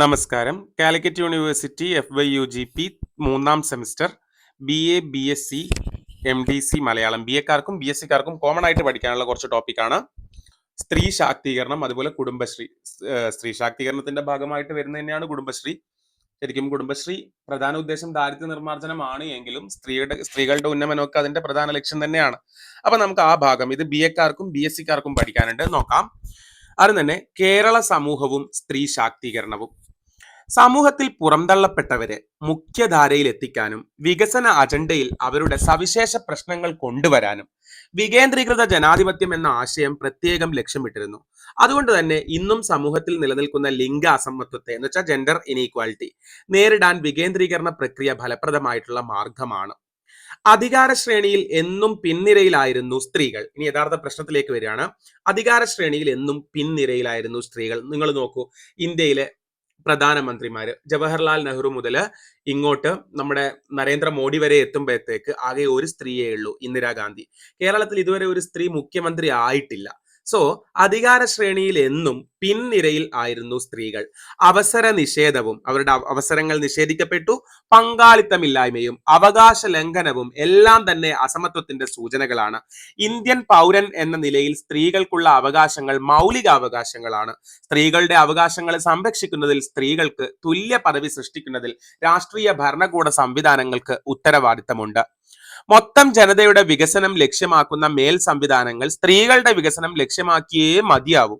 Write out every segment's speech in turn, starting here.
നമസ്കാരം. Calicut university F Y U G P മൂന്നാം semester B A B S C M D C Malayalam. B എക്കാർക്കും B S സിക്കാർക്കും common ആയിട്ട് പഠിക്കാനുള്ള കുറച്ച് ടോപ്പിക്കാണ് സ്ത്രീ ശാക്തീകരണം അതുപോലെ കുടുംബശ്രീ സ്ത്രീ ശാക്തീകരണത്തിന്റെ ഭാഗമായിട്ട് വരുന്ന തന്നെയാണ് കുടുംബശ്രീ. ശരിക്കും കുടുംബശ്രീ പ്രധാന ഉദ്ദേശം ദാരിദ്ര്യ നിർമ്മാർജനമാണ് എങ്കിലും സ്ത്രീയുടെ സ്ത്രീകളുടെ ഉന്നമനമൊക്കെ അതിന്റെ പ്രധാന ലക്ഷ്യം തന്നെയാണ്. അപ്പൊ നമുക്ക് ആ ഭാഗം ഇത് ബി എക്കാർക്കും ബി എസ് സിക്കാർക്കും പഠിക്കാനുണ്ട്. നോക്കാം. അത് തന്നെ കേരള സമൂഹവും സ്ത്രീ ശാക്തീകരണവും. സമൂഹത്തിൽ പുറന്തള്ളപ്പെട്ടവരെ മുഖ്യധാരയിൽ എത്തിക്കാനും വികസന അജണ്ടയിൽ അവരുടെ സവിശേഷ പ്രശ്നങ്ങൾ കൊണ്ടുവരാനും വികേന്ദ്രീകൃത ജനാധിപത്യം എന്ന ആശയം പ്രത്യേകം ലക്ഷ്യമിട്ടിരുന്നു. അതുകൊണ്ട് തന്നെ ഇന്നും സമൂഹത്തിൽ നിലനിൽക്കുന്ന ലിംഗ അസമത്വത്തെ എന്ന് വെച്ചാൽ ജെൻഡർ ഇനീക്വാലിറ്റി നേരിടാൻ വികേന്ദ്രീകരണ പ്രക്രിയ ഫലപ്രദമായിട്ടുള്ള മാർഗമാണ്. അധികാര ശ്രേണിയിൽ എന്നും പിൻനിരയിലായിരുന്നു സ്ത്രീകൾ. ഇനി യഥാർത്ഥ പ്രശ്നത്തിലേക്ക് വരികയാണ്. അധികാര ശ്രേണിയിൽ എന്നും പിൻനിരയിലായിരുന്നു സ്ത്രീകൾ. നിങ്ങൾ നോക്കൂ ഇന്ത്യയിലെ പ്രധാനമന്ത്രിമാര്. ജവഹർലാൽ നെഹ്റു മുതൽ ഇങ്ങോട്ട് നമ്മുടെ നരേന്ദ്രമോദി വരെ എത്തുമ്പോഴത്തേക്ക് ആകെ ഒരു സ്ത്രീയേ ഉള്ളൂ ഇന്ദിരാഗാന്ധി. കേരളത്തിൽ ഇതുവരെ ഒരു സ്ത്രീ മുഖ്യമന്ത്രി ആയിട്ടില്ല. സോ അധികാര ശ്രേണിയിൽ എന്നും പിൻനിരയിൽ ആയിരുന്നു സ്ത്രീകൾ. അവസര നിഷേധവും അവരുടെ അവസരങ്ങൾ നിഷേധിക്കപ്പെട്ടു. പങ്കാളിത്തമില്ലായ്മയും അവകാശ ലംഘനവും എല്ലാം തന്നെ അസമത്വത്തിന്റെ സൂചനകളാണ്. ഇന്ത്യൻ പൗരൻ എന്ന നിലയിൽ സ്ത്രീകൾക്കുള്ള അവകാശങ്ങൾ മൗലിക അവകാശങ്ങളാണ് സ്ത്രീകളുടെ അവകാശങ്ങളെ സംരക്ഷിക്കുന്നതിൽ സ്ത്രീകൾക്ക് തുല്യ പദവി സൃഷ്ടിക്കുന്നതിൽ രാഷ്ട്രീയ ഭരണകൂട സംവിധാനങ്ങൾക്ക് ഉത്തരവാദിത്തമുണ്ട്. മൊത്തം ജനതയുടെ വികസനം ലക്ഷ്യമാക്കുന്ന മേൽ സംവിധാനങ്ങൾ സ്ത്രീകളുടെ വികസനം ലക്ഷ്യമാക്കിയേ മതിയാവൂ.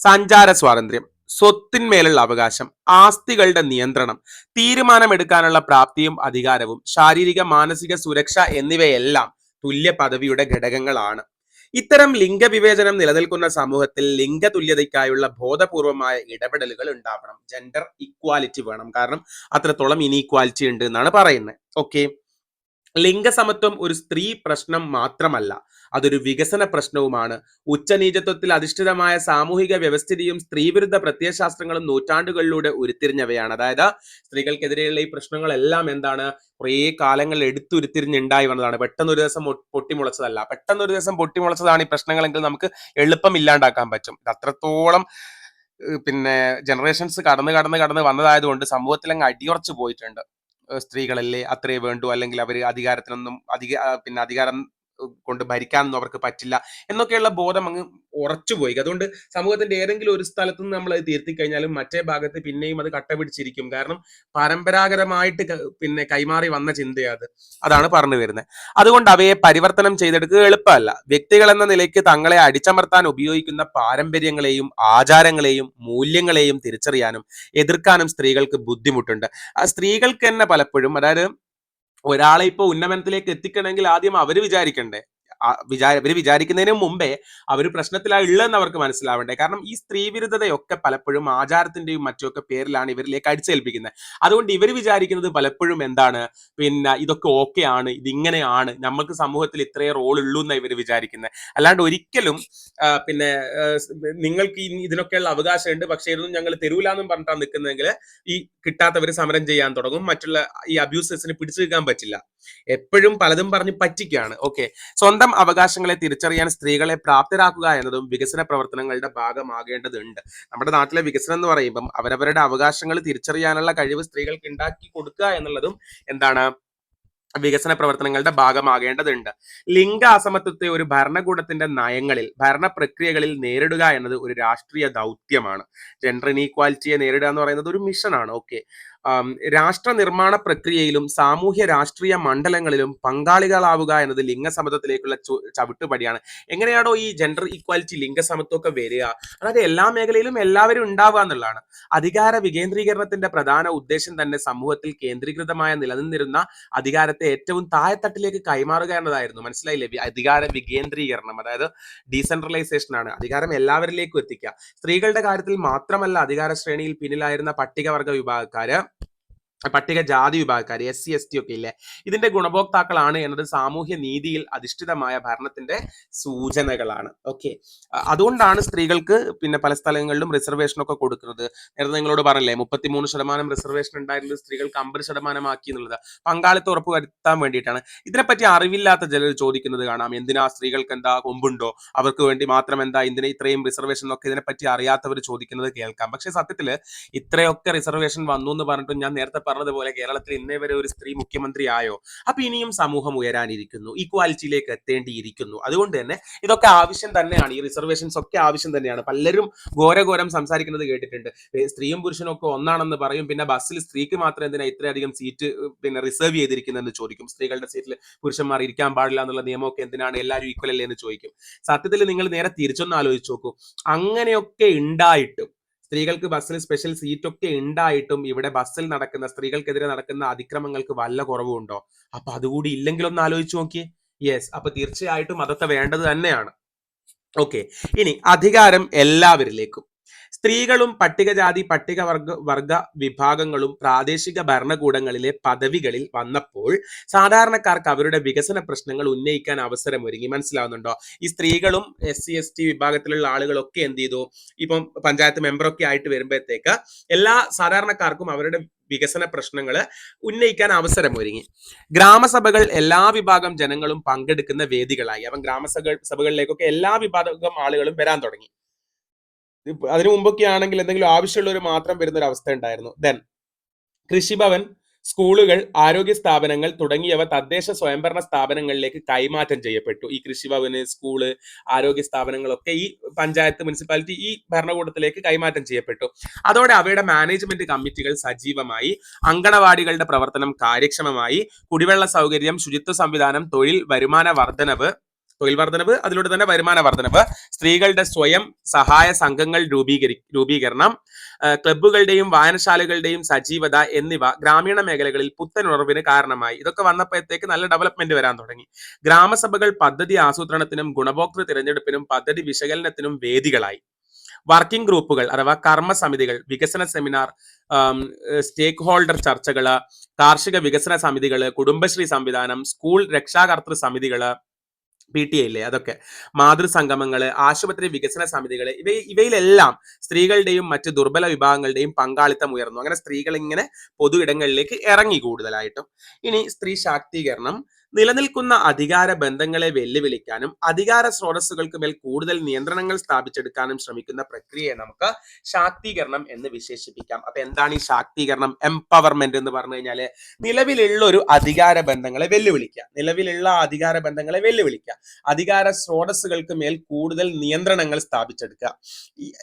സഞ്ചാര സ്വാതന്ത്ര്യം സ്വത്തിന്മേലുള്ള അവകാശം ആസ്തികളുടെ നിയന്ത്രണം തീരുമാനമെടുക്കാനുള്ള പ്രാപ്തിയും അധികാരവും ശാരീരിക മാനസിക സുരക്ഷ എന്നിവയെല്ലാം തുല്യ പദവിയുടെ ഘടകങ്ങളാണ്. ഇത്തരം ലിംഗവിവേചനം നിലനിൽക്കുന്ന സമൂഹത്തിൽ ലിംഗ തുല്യതയ്ക്കായുള്ള ബോധപൂർവമായ ഇടപെടലുകൾ ഉണ്ടാവണം. ജെൻഡർ ഇക്വാലിറ്റി വേണം. കാരണം അത്രത്തോളം ഇനീക്വാലിറ്റി ഉണ്ട് എന്നാണ് പറയുന്നത്. ഓക്കെ ലിംഗസമത്വം ഒരു സ്ത്രീ പ്രശ്നം മാത്രമല്ല അതൊരു വികസന പ്രശ്നവുമാണ്. ഉച്ചനീചത്വത്തിൽ അധിഷ്ഠിതമായ സാമൂഹിക വ്യവസ്ഥിതിയും സ്ത്രീവിരുദ്ധ പ്രത്യയശാസ്ത്രങ്ങളും നൂറ്റാണ്ടുകളിലൂടെ ഉരുത്തിരിഞ്ഞവയാണ്. അതായത് സ്ത്രീകൾക്കെതിരെയുള്ള ഈ പ്രശ്നങ്ങളെല്ലാം എന്താണ്? കുറേ കാലങ്ങൾ എടുത്തുരുത്തിരിഞ്ഞുണ്ടായി വന്നതാണ്. പെട്ടെന്ന് ഒരു ദിവസം പൊട്ടിമുളച്ചതല്ല. പെട്ടെന്ന് ഒരു ദിവസം പൊട്ടിമുളച്ചതാണ് ഈ പ്രശ്നങ്ങളെങ്കിൽ നമുക്ക് എളുപ്പം ഇല്ലാണ്ടാക്കാൻ പറ്റും. ഇത് അത്രത്തോളം പിന്നെ ജനറേഷൻസ് കടന്ന് കടന്ന് കടന്ന് വന്നതായതുകൊണ്ട് സമൂഹത്തിൽ അങ്ങ് അടിയുറച്ചു പോയിട്ടുണ്ട്. സ്ത്രീകളല്ലേ അത്രേ വേണ്ടു? അല്ലെങ്കിൽ അവർ അധികാരത്തിനൊന്നും അധിക പിന്നെ അധികാരം കൊണ്ട് ഭരിക്കാനൊന്നും അവർക്ക് പറ്റില്ല എന്നൊക്കെയുള്ള ബോധം അങ്ങ് ഉറച്ചുപോയി അതുകൊണ്ട് സമൂഹത്തിന്റെ ഏതെങ്കിലും ഒരു സ്ഥലത്ത് നിന്ന് നമ്മൾ അത് തീർത്തി കഴിഞ്ഞാലും മറ്റേ ഭാഗത്ത് പിന്നെയും അത് കട്ട പിടിച്ചിരിക്കും. കാരണം പരമ്പരാഗതമായിട്ട് പിന്നെ കൈമാറി വന്ന ചിന്തയത് അതാണ് പറഞ്ഞു വരുന്നത് അതുകൊണ്ട് അവയെ പരിവർത്തനം ചെയ്തെടുക്കുക എളുപ്പമല്ല. വ്യക്തികൾ എന്ന നിലയ്ക്ക് തങ്ങളെ അടിച്ചമർത്താൻ ഉപയോഗിക്കുന്ന പാരമ്പര്യങ്ങളെയും ആചാരങ്ങളെയും മൂല്യങ്ങളെയും തിരിച്ചറിയാനും എതിർക്കാനും സ്ത്രീകൾക്ക് ബുദ്ധിമുട്ടുണ്ട്. ആ സ്ത്രീകൾക്ക് തന്നെ പലപ്പോഴും അതായത് ഒരാളെ ഇപ്പൊ ഉന്നമനത്തിലേക്ക് എത്തിക്കണമെങ്കിൽ ആദ്യം അവർ വിചാരിക്കണ്ടേ? ആ ഇവർ വിചാരിക്കുന്നതിന് മുമ്പേ അവർ പ്രശ്നത്തിലാണ് അവർക്ക് മനസ്സിലാവണ്ടേ. കാരണം ഈ സ്ത്രീവിരുദ്ധതയൊക്കെ പലപ്പോഴും ആചാരത്തിന്റെയും മറ്റുമൊക്കെ പേരിലാണ് ഇവരിലേക്ക് അടിച്ചേൽപ്പിക്കുന്നത് അതുകൊണ്ട് ഇവർ വിചാരിക്കുന്നത് പലപ്പോഴും എന്താണ്? പിന്നെ ഇതൊക്കെ ഓക്കെ ആണ് ഇതിങ്ങനെയാണ് നമുക്ക് സമൂഹത്തിൽ ഇത്രയേ റോൾ ഉള്ളൂ എന്നാണ് ഇവർ വിചാരിക്കുന്നത് അല്ലാണ്ട് ഒരിക്കലും പിന്നെ നിങ്ങൾക്ക് ഇതിനൊക്കെയുള്ള അവകാശമുണ്ട് പക്ഷേ ഇതൊന്നും ഞങ്ങൾ തരൂലെന്നും പറഞ്ഞിട്ടാണ് നിൽക്കുന്നതെങ്കിൽ ഈ കിട്ടാത്തവർ സമരം ചെയ്യാൻ തുടങ്ങും മറ്റുള്ള ഈ അബ്യൂസേഴ്സിന് പിടിച്ചു നിൽക്കാൻ പറ്റില്ല. എപ്പോഴും പലതും പറഞ്ഞ് പറ്റിക്കുകയാണ് ഓക്കെ സ്വന്തം അവകാശങ്ങളെ തിരിച്ചറിയാൻ സ്ത്രീകളെ പ്രാപ്തരാക്കുക എന്നതും വികസന പ്രവർത്തനങ്ങളുടെ ഭാഗമാകേണ്ടതുണ്ട്. നമ്മുടെ നാട്ടിലെ വികസനം എന്ന് പറയുമ്പം അവരവരുടെ അവകാശങ്ങൾ തിരിച്ചറിയാനുള്ള കഴിവ് സ്ത്രീകൾക്ക് ഉണ്ടാക്കി കൊടുക്കുക എന്നുള്ളതും എന്താണ് വികസന പ്രവർത്തനങ്ങളുടെ ഭാഗമാകേണ്ടതുണ്ട്. ലിംഗ അസമത്വത്തെ ഒരു ഭരണകൂടത്തിന്റെ നയങ്ങളിൽ ഭരണ പ്രക്രിയകളിൽ നേരിടുക എന്നത് ഒരു രാഷ്ട്രീയ ദൗത്യമാണ്. ജെൻഡർ ഇനീക്വാലിറ്റിയെ നേരിടുക എന്ന് പറയുന്നത് ഒരു മിഷനാണ് ഓക്കെ രാഷ്ട്ര നിർമ്മാണ പ്രക്രിയയിലും സാമൂഹ്യ രാഷ്ട്രീയ മണ്ഡലങ്ങളിലും പങ്കാളികളാവുക എന്നത് ലിംഗസമത്വത്തിലേക്കുള്ള ചവിട്ടുപടിയാണ്. എങ്ങനെയാണോ ഈ ജെൻഡർ ഈക്വാലിറ്റി ലിംഗസമത്വം ഒക്കെ വരിക. അതായത് എല്ലാ മേഖലയിലും എല്ലാവരും ഉണ്ടാവുക എന്നുള്ളതാണ്. അധികാര വികേന്ദ്രീകരണത്തിന്റെ പ്രധാന ഉദ്ദേശം തന്നെ സമൂഹത്തിൽ കേന്ദ്രീകൃതമായ നിലനിന്നിരുന്ന അധികാരത്തെ ഏറ്റവും താഴെത്തട്ടിലേക്ക് കൈമാറുക എന്നതായിരുന്നു. മനസ്സിലായില്ലേ? അധികാര വികേന്ദ്രീകരണം അതായത് ഡീസെൻട്രലൈസേഷൻ ആണ്. അധികാരം എല്ലാവരിലേക്കും എത്തിക്കുക. സ്ത്രീകളുടെ കാര്യത്തിൽ മാത്രമല്ല അധികാര ശ്രേണിയിൽ പിന്നിലായിരുന്ന പട്ടികവർഗ വിഭാഗക്കാര് പട്ടിക ജാതി വിഭാഗക്കാർ എസ് സി എസ് ടി ഒക്കെ ഇല്ലേ? ഇതിന്റെ ഗുണഭോക്താക്കളാണ് എന്നത് സാമൂഹ്യ നീതിയിൽ അധിഷ്ഠിതമായ ഭരണത്തിന്റെ സൂചനകളാണ്. ഓക്കെ അതുകൊണ്ടാണ് സ്ത്രീകൾക്ക് പിന്നെ പല സ്ഥലങ്ങളിലും റിസർവേഷൻ ഒക്കെ കൊടുക്കുന്നത്. നേരത്തെ നിങ്ങളോട് പറഞ്ഞില്ലേ മുപ്പത്തിമൂന്ന് ശതമാനം റിസർവേഷൻ ഉണ്ടായിരുന്നത് സ്ത്രീകൾക്ക് അമ്പത് ശതമാനമാക്കി എന്നുള്ളത്. പങ്കാളിത്തം ഉറപ്പ് വരുത്താൻ വേണ്ടിയിട്ടാണ്. ഇതിനെപ്പറ്റി അറിവില്ലാത്ത ചിലർ ചോദിക്കുന്നത് കാണാം. എന്തിനാ സ്ത്രീകൾക്ക് എന്താ കൊമ്പുണ്ടോ? അവർക്ക് വേണ്ടി മാത്രം എന്താ എന്തിനാ ഇത്രയും റിസർവേഷൻ ഒക്കെ ഇതിനെപ്പറ്റി അറിയാത്തവർ ചോദിക്കുന്നത് കേൾക്കാം. പക്ഷെ സത്യത്തിൽ ഇത്രയൊക്കെ റിസർവേഷൻ വന്നു എന്ന് പറഞ്ഞിട്ടും ഞാൻ നേരത്തെ പറഞ്ഞതുപോലെ കേരളത്തിൽ ഇന്നേ വരെ ഒരു സ്ത്രീ മുഖ്യമന്ത്രി ആയോ അപ്പൊ ഇനിയും സമൂഹം ഉയരാനിരിക്കുന്നു. ഈക്വാലിറ്റിയിലേക്ക് എത്തേണ്ടിയിരിക്കുന്നു. അതുകൊണ്ട് തന്നെ ഇതൊക്കെ ആവശ്യം തന്നെയാണ്. ഈ റിസർവേഷൻസ് ഒക്കെ ആവശ്യം തന്നെയാണ്. പലരും ഘോരഘോരം സംസാരിക്കുന്നത് കേട്ടിട്ടുണ്ട്. സ്ത്രീയും പുരുഷനും ഒക്കെ ഒന്നാണെന്ന് പറയും. പിന്നെ ബസ്സിൽ സ്ത്രീക്ക് മാത്രം എന്തിനാ ഇത്രയധികം സീറ്റ് പിന്നെ റിസർവ് ചെയ്തിരിക്കുന്നതെന്ന് ചോദിക്കും. സ്ത്രീകളുടെ സീറ്റിൽ പുരുഷന്മാർ ഇരിക്കാൻ പാടില്ല എന്നുള്ള നിയമമൊക്കെ എന്തിനാണ് എല്ലാവരും ഈക്വൽ അല്ലേ എന്ന് ചോദിക്കും. സത്യത്തിൽ നിങ്ങൾ നേരെ തിരിച്ചൊന്ന് ആലോചിച്ച് നോക്കൂ. അങ്ങനെയൊക്കെ ഉണ്ടായിട്ടും സ്ത്രീകൾക്ക് ബസ്സിൽ സ്പെഷ്യൽ സീറ്റ് ഒക്കെ ഉണ്ടായിട്ടും ഇവിടെ ബസ്സിൽ നടക്കുന്ന സ്ത്രീകൾക്കെതിരെ നടക്കുന്ന അതിക്രമങ്ങൾക്ക് വല്ല കുറവുണ്ടോ അപ്പൊ അതുകൂടി ഇല്ലെങ്കിലൊന്ന് ആലോചിച്ച് നോക്കിയേ. യെസ് അപ്പൊ തീർച്ചയായിട്ടും അതൊക്കെ വേണ്ടത് തന്നെയാണ്. ഓക്കെ ഇനി അധികാരം എല്ലാവരിലേക്കും. സ്ത്രീകളും പട്ടികജാതി പട്ടികവർഗ വർഗ വിഭാഗങ്ങളും പ്രാദേശിക ഭരണകൂടങ്ങളിലെ പദവികളിൽ വന്നപ്പോൾ സാധാരണക്കാർക്ക് അവരുടെ വികസന പ്രശ്നങ്ങൾ ഉന്നയിക്കാൻ അവസരം ഒരുങ്ങി മനസ്സിലാവുന്നുണ്ടോ? ഈ സ്ത്രീകളും എസ് സി എസ് ടി വിഭാഗത്തിലുള്ള ആളുകളൊക്കെ എന്ത് ചെയ്തു? ഇപ്പം പഞ്ചായത്ത് മെമ്പറൊക്കെ ആയിട്ട് വരുമ്പോഴത്തേക്ക് എല്ലാ സാധാരണക്കാർക്കും അവരുടെ വികസന പ്രശ്നങ്ങൾ ഉന്നയിക്കാൻ അവസരം ഒരുങ്ങി ഗ്രാമസഭകൾ എല്ലാ വിഭാഗം ജനങ്ങളും പങ്കെടുക്കുന്ന വേദികളായി. അപ്പം ഗ്രാമസഭ സഭകളിലേക്കൊക്കെ എല്ലാ വിഭാഗം ആളുകളും വരാൻ തുടങ്ങി. അതിനു മുമ്പൊക്കെ ആണെങ്കിൽ എന്തെങ്കിലും ആവശ്യമുള്ളവർ മാത്രം വരുന്ന ഒരു അവസ്ഥ ഉണ്ടായിരുന്നു. ദെൻ കൃഷിഭവൻ സ്കൂളുകൾ ആരോഗ്യ സ്ഥാപനങ്ങൾ തുടങ്ങിയവ തദ്ദേശ സ്വയംഭരണ സ്ഥാപനങ്ങളിലേക്ക് കൈമാറ്റം ചെയ്യപ്പെട്ടു. ഈ കൃഷിഭവന് സ്കൂൾ ആരോഗ്യ സ്ഥാപനങ്ങളൊക്കെ ഈ പഞ്ചായത്ത് മുനിസിപ്പാലിറ്റി ഈ ഭരണകൂടത്തിലേക്ക് കൈമാറ്റം ചെയ്യപ്പെട്ടു. അതോടെ അവയുടെ മാനേജ്മെന്റ് കമ്മിറ്റികൾ സജീവമായി അങ്കണവാടികളുടെ പ്രവർത്തനം കാര്യക്ഷമമായി കുടിവെള്ള സൗകര്യം ശുചിത്വ സംവിധാനം തൊഴിൽ വരുമാന വർധനവ് തൊഴിൽ വർധനവ് അതിലൂടെ തന്നെ വരുമാന വർധനവ് സ്ത്രീകളുടെ സ്വയം സഹായ സംഘങ്ങൾ രൂപീകരി രൂപീകരണം ക്ലബ്ബുകളുടെയും വായനശാലകളുടെയും സജീവത എന്നിവ ഗ്രാമീണ മേഖലകളിൽ പുത്തനുണർവിന് കാരണമായി. ഇതൊക്കെ വന്നപ്പോഴത്തേക്ക് നല്ല ഡെവലപ്മെന്റ് വരാൻ തുടങ്ങി. ഗ്രാമസഭകൾ പദ്ധതി ആസൂത്രണത്തിനും ഗുണഭോക്തൃ തിരഞ്ഞെടുപ്പിനും പദ്ധതി വിശകലനത്തിനും വേദികളായി. വർക്കിംഗ് ഗ്രൂപ്പുകൾ അഥവാ കർമ്മ സമിതികൾ വികസന സെമിനാർ സ്റ്റേക്ക് ഹോൾഡർ ചർച്ചകൾ കാർഷിക വികസന സമിതികൾ കുടുംബശ്രീ സംവിധാനം സ്കൂൾ രക്ഷാകർത്തൃ സമിതികൾ പി ടി ഇല്ലേ? അതൊക്കെ. മാതൃസംഗമങ്ങൾ ആശുപത്രി വികസന സമിതികൾ ഇവ ഇവയിലെല്ലാം സ്ത്രീകളുടെയും മറ്റ് ദുർബല വിഭാഗങ്ങളുടെയും പങ്കാളിത്തം ഉയർന്നു. അങ്ങനെ സ്ത്രീകൾ ഇങ്ങനെ പൊതു ഇടങ്ങളിലേക്ക് ഇറങ്ങി കൂടുതലായിട്ടും. ഇനി സ്ത്രീ ശാക്തീകരണം. നിലനിൽക്കുന്ന അധികാര ബന്ധങ്ങളെ വെല്ലുവിളിക്കാനും അധികാര സ്രോതസ്സുകൾക്ക് മേൽ കൂടുതൽ നിയന്ത്രണങ്ങൾ സ്ഥാപിച്ചെടുക്കാനും ശ്രമിക്കുന്ന പ്രക്രിയയെ നമുക്ക് ശാക്തീകരണം എന്ന് വിശേഷിപ്പിക്കാം. അപ്പൊ എന്താണ് ഈ ശാക്തീകരണം? എംപവർമെന്റ് എന്ന് പറഞ്ഞു കഴിഞ്ഞാൽ നിലവിലുള്ള ഒരു അധികാര ബന്ധങ്ങളെ വെല്ലുവിളിക്കുക. നിലവിലുള്ള അധികാര ബന്ധങ്ങളെ വെല്ലുവിളിക്കുക. അധികാര സ്രോതസ്സുകൾക്ക് മേൽ കൂടുതൽ നിയന്ത്രണങ്ങൾ സ്ഥാപിച്ചെടുക്കുക.